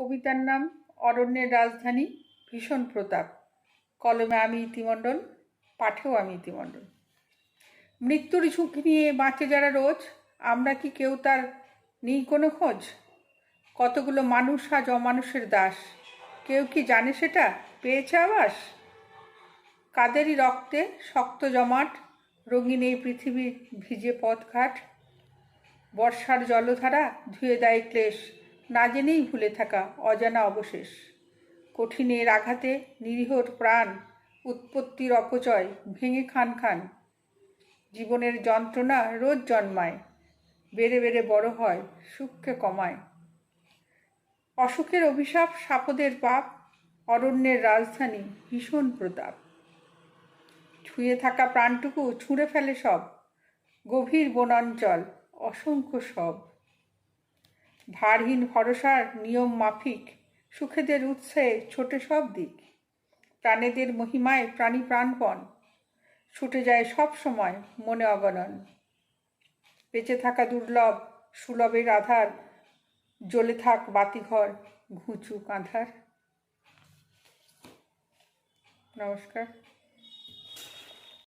কবিতার নাম অরণ্যের রাজধানী, ভীষণ প্রতাপ। কলমে আমি ইতিমণ্ডল, পাঠেও আমি ইতিমণ্ডল। মৃত্যুর ঝুঁকি নিয়ে বাঁচে যারা রোজ, আমরা কি কেউ তার নেই কোনো খোঁজ? কতগুলো মানুষ আজ অমানুষের দাস, কেউ কি জানে সেটা? পেয়েছে আবাস? কাদেরই রক্তে শক্ত জমাট, রঙিন এই পৃথিবীর ভিজে পথঘাট? বর্ষার জলধারা ধুয়ে দেয় ক্লেশ না জেনেই ভুলে থাকা অজানা অবশেষ। কঠিনের আঘাতে নিরীহর প্রাণ, উৎপত্তির অপচয় ভেঙে খান খান। জীবনের যন্ত্রণা রোজ জন্মায়, বেড়ে বেড়ে বড় হয় সুখকে কমায়। অসুখের অভিশাপ, সাপদের পাপ, অরণ্যের রাজধানী ভীষণ প্রতাপ। ছুঁয়ে থাকা প্রাণটুকু ছুঁড়ে ফেলে সব, গভীর বনাঞ্চল অসংখ্য সব। ভারহীন ভরসার নিয়ম মাফিক, সুখেদের উৎসে ছোটে সব দিক, প্রাণেদের মহিমায় প্রাণী প্রাণপণ, ছুটে যায় সব সময় মনে অগণন। বেঁচে থাকা দুর্লভ, সুলভের আধার, জ্বলে থাক বাতিঘর, ঘুঁচুক আধার। নমস্কার।